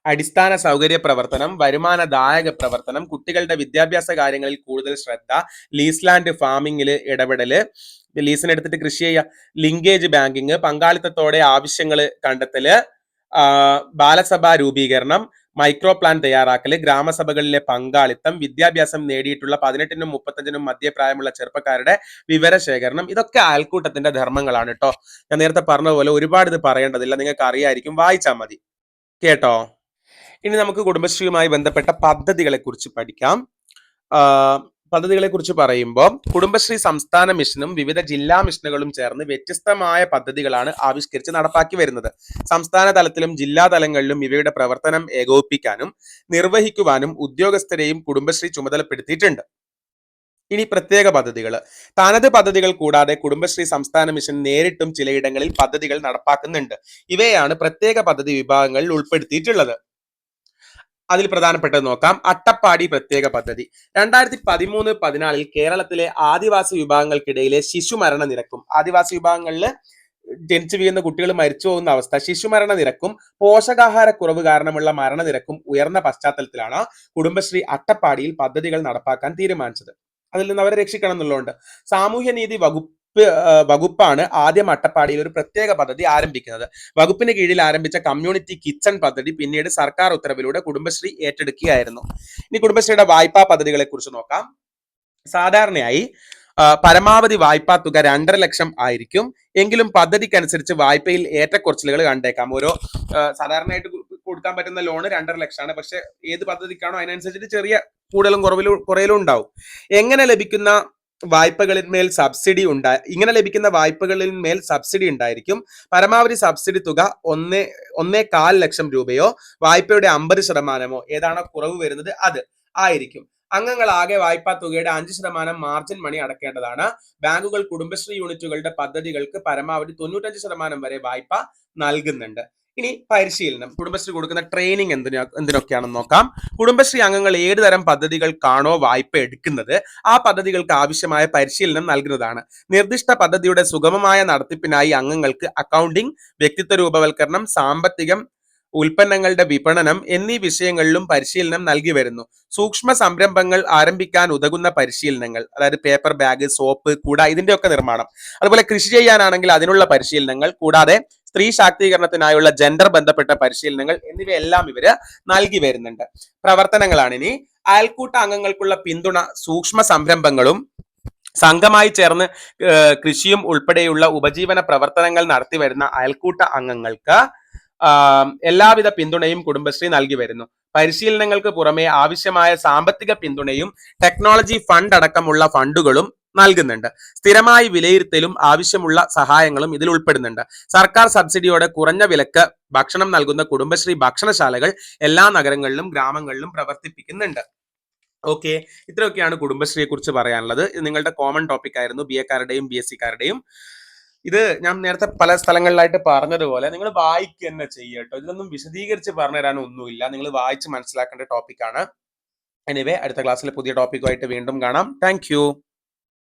അടിസ്ഥാന സൗകര്യ പ്രവർത്തനം വരുമാനദായക പ്രവർത്തനം കുട്ടികളുടെ വിദ്യാഭ്യാസ കാര്യങ്ങളിൽ കൂടുതൽ ശ്രദ്ധ ലീസ്ലാൻഡ് ഫാമിംഗിൽ ഇടപെടൽ ലീസിനെടുത്തിട്ട് കൃഷി ചെയ്യുക ലിങ്കേജ് ബാങ്കിങ് പങ്കാളിത്തത്തോടെ ആവശ്യങ്ങൾ കണ്ടെത്തൽ ബാലസഭാ രൂപീകരണം മൈക്രോ പ്ലാൻ തയ്യാറാക്കൽ ഗ്രാമസഭകളിലെ പങ്കാളിത്തം വിദ്യാഭ്യാസം നേടിയിട്ടുള്ള പതിനെട്ടിനും മുപ്പത്തഞ്ചിനും മധ്യപ്രായമുള്ള ചെറുപ്പക്കാരുടെ വിവരശേഖരണം ഇതൊക്കെ അയൽക്കൂട്ടത്തിന്റെ ധർമ്മങ്ങളാണ് കേട്ടോ ഞാൻ നേരത്തെ പറഞ്ഞ പോലെ ഒരുപാട് ഇത് പറയേണ്ടതില്ല. നിങ്ങൾക്ക് അറിയായിരിക്കും. വായിച്ചാൽ മതി. കേട്ടോ? ഇനി നമുക്ക് കുടുംബശ്രീയുമായി ബന്ധപ്പെട്ട പദ്ധതികളെ കുറിച്ച് പഠിക്കാം പദ്ധതികളെ കുറിച്ച് പറയുമ്പോൾ കുടുംബശ്രീ സംസ്ഥാന മിഷനും വിവിധ ജില്ലാ മിഷനുകളും ചേർന്ന് വ്യത്യസ്തമായ പദ്ധതികളാണ് ആവിഷ്കരിച്ച് നടപ്പാക്കി വരുന്നത്. സംസ്ഥാന തലത്തിലും ജില്ലാ തലങ്ങളിലും ഇവയുടെ പ്രവർത്തനം ഏകോപിപ്പിക്കാനും നിർവഹിക്കുവാനും ഉദ്യോഗസ്ഥരെയും കുടുംബശ്രീ ചുമതലപ്പെടുത്തിയിട്ടുണ്ട്. ഇനി പ്രത്യേക പദ്ധതികൾ തനത് പദ്ധതികൾ കൂടാതെ കുടുംബശ്രീ സംസ്ഥാന മിഷൻ നേരിട്ടും ചിലയിടങ്ങളിൽ പദ്ധതികൾ നടപ്പാക്കുന്നുണ്ട്. ഇവയാണ് പ്രത്യേക പദ്ധതി വിഭാഗങ്ങളിൽ ഉൾപ്പെടുത്തിയിട്ടുള്ളത്. അതിൽ പ്രധാനപ്പെട്ടത് നോക്കാം. അട്ടപ്പാടി പ്രത്യേക പദ്ധതി. രണ്ടായിരത്തി പതിമൂന്ന് പതിനാലിൽ കേരളത്തിലെ ആദിവാസി വിഭാഗങ്ങൾക്കിടയിലെ ശിശുമരണ നിരക്കും ആദിവാസി വിഭാഗങ്ങളിൽ ജനിച്ചു വീഴുന്ന കുട്ടികൾ മരിച്ചു പോകുന്ന അവസ്ഥ ശിശുമരണ നിരക്കും പോഷകാഹാരക്കുറവ് കാരണമുള്ള മരണനിരക്കും ഉയർന്ന പശ്ചാത്തലത്തിലാണ് കുടുംബശ്രീ അട്ടപ്പാടിയിൽ പദ്ധതികൾ നടപ്പാക്കാൻ തീരുമാനിച്ചത്. അതിൽ നിന്ന് അവരെ രക്ഷിക്കണം എന്നുള്ളതുകൊണ്ട് സാമൂഹ്യനീതി വകുപ്പ് വകുപ്പാണ് ആദ്യം അട്ടപ്പാടിയിൽ ഒരു പ്രത്യേക പദ്ധതി ആരംഭിക്കുന്നത്. വകുപ്പിന് കീഴിൽ ആരംഭിച്ച കമ്മ്യൂണിറ്റി കിച്ചൺ പദ്ധതി പിന്നീട് സർക്കാർ ഉത്തരവിലൂടെ കുടുംബശ്രീ ഏറ്റെടുക്കുകയായിരുന്നു. ഇനി കുടുംബശ്രീയുടെ വായ്പാ പദ്ധതികളെ കുറിച്ച് നോക്കാം. സാധാരണയായി പരമാവധി വായ്പാ തുക രണ്ടര ലക്ഷം ആയിരിക്കും. എങ്കിലും പദ്ധതിക്കനുസരിച്ച് വായ്പയിൽ ഏറ്റക്കുറച്ചിലുകൾ കണ്ടേക്കാം. ഓരോ സാധാരണയായിട്ട് കൊടുക്കാൻ പറ്റുന്ന ലോണ് രണ്ടര ലക്ഷമാണ്. പക്ഷെ ഏത് പദ്ധതിക്കാണോ അതിനനുസരിച്ചിട്ട് ചെറിയ കൂടുതലും കുറവിലും കുറയിലും ഉണ്ടാവും. എങ്ങനെ ലഭിക്കുന്ന വായ്പകളിൽ മേൽ സബ്സിഡി ഉണ്ടാ ഇങ്ങനെ ലഭിക്കുന്ന വായ്പകളിൽ മേൽ സബ്സിഡി ഉണ്ടായിരിക്കും. പരമാവധി സബ്സിഡി തുക ഒന്ന് ഒന്നേ കാൽ ലക്ഷം രൂപയോ വായ്പയുടെ അമ്പത് ശതമാനമോ ഏതാണോ കുറവ് വരുന്നത് അത് ആയിരിക്കും. അംഗങ്ങളാകെ വായ്പാ തുകയുടെ അഞ്ച് ശതമാനം മാർജിൻ മണി അടക്കേണ്ടതാണ്. ബാങ്കുകൾ കുടുംബശ്രീ യൂണിറ്റുകളുടെ പദ്ധതികൾക്ക് പരമാവധി തൊണ്ണൂറ്റഞ്ച് ശതമാനം വരെ വായ്പ നൽകുന്നുണ്ട്. ഇനി പരിശീലനം. കുടുംബശ്രീ കൊടുക്കുന്ന ട്രെയിനിങ് എന്തിനോ എന്തിനൊക്കെയാണെന്ന് നോക്കാം. കുടുംബശ്രീ അംഗങ്ങൾ ഏത് തരം പദ്ധതികൾക്കാണോ വായ്പ എടുക്കുന്നത് ആ പദ്ധതികൾക്ക് ആവശ്യമായ പരിശീലനം നൽകുന്നതാണ്. നിർദ്ദിഷ്ട പദ്ധതിയുടെ സുഗമമായ നടത്തിപ്പിനായി അംഗങ്ങൾക്ക് അക്കൗണ്ടിംഗ് വ്യക്തിത്വ രൂപവൽക്കരണം സാമ്പത്തികം ഉൽപ്പന്നങ്ങളുടെ വിപണനം എന്നീ വിഷയങ്ങളിലും പരിശീലനം നൽകി വരുന്നു. സൂക്ഷ്മ സംരംഭങ്ങൾ ആരംഭിക്കാൻ ഉതകുന്ന പരിശീലനങ്ങൾ അതായത് പേപ്പർ ബാഗ് സോപ്പ് കൂട ഇതിന്റെയൊക്കെ നിർമ്മാണം. അതുപോലെ കൃഷി ചെയ്യാനാണെങ്കിൽ അതിനുള്ള പരിശീലനങ്ങൾ കൂടാതെ സ്ത്രീ ശാക്തീകരണത്തിനായുള്ള ജെൻഡർ ബന്ധപ്പെട്ട പരിശീലനങ്ങൾ എന്നിവയെല്ലാം ഇവർ നൽകി വരുന്നുണ്ട്. പ്രവർത്തനങ്ങളാണ് ഇനി അയൽക്കൂട്ട അംഗങ്ങൾക്കുള്ള പിന്തുണ സൂക്ഷ്മ സംരംഭങ്ങളും സംഘമായി ചേർന്ന് കൃഷിയും ഉൾപ്പെടെയുള്ള ഉപജീവന പ്രവർത്തനങ്ങൾ നടത്തി വരുന്ന അയൽക്കൂട്ട അംഗങ്ങൾക്ക് എല്ലാവിധ പിന്തുണയും കുടുംബശ്രീ നൽകി വരുന്നു. പരിശീലനങ്ങൾക്ക് പുറമെ ആവശ്യമായ സാമ്പത്തിക പിന്തുണയും ടെക്നോളജി ഫണ്ട് അടക്കമുള്ള ഫണ്ടുകളും നൽകുന്നുണ്ട്. സ്ഥിരമായി വിലയിരുത്തലും ആവശ്യമുള്ള സഹായങ്ങളും ഇതിൽ ഉൾപ്പെടുന്നുണ്ട്. സർക്കാർ സബ്സിഡിയോടെ കുറഞ്ഞ വിലക്ക് ഭക്ഷണം നൽകുന്ന കുടുംബശ്രീ ഭക്ഷണശാലകൾ എല്ലാ നഗരങ്ങളിലും ഗ്രാമങ്ങളിലും പ്രവർത്തിപ്പിക്കുന്നുണ്ട്. ഓക്കെ ഇത്രയൊക്കെയാണ് കുടുംബശ്രീയെ കുറിച്ച് പറയാനുള്ളത്. ഇത് നിങ്ങളുടെ കോമൺ ടോപ്പിക് ആയിരുന്നു. ബി എക്കാരുടെയും ബി എസ് സിക്കാരുടെയും ഇത് ഞാൻ നേരത്തെ പല സ്ഥലങ്ങളിലായിട്ട് പറഞ്ഞതുപോലെ നിങ്ങൾ വായിക്കുക തന്നെ ചെയ്യട്ടോ ഇതിലൊന്നും വിശദീകരിച്ച് പറഞ്ഞു തരാൻ ഒന്നുമില്ല നിങ്ങൾ വായിച്ച് മനസ്സിലാക്കേണ്ട ടോപ്പിക്കാണ് എനിവേ അടുത്ത ക്ലാസ്സിൽ പുതിയ ടോപ്പിക്കുമായിട്ട് വീണ്ടും കാണാം. താങ്ക്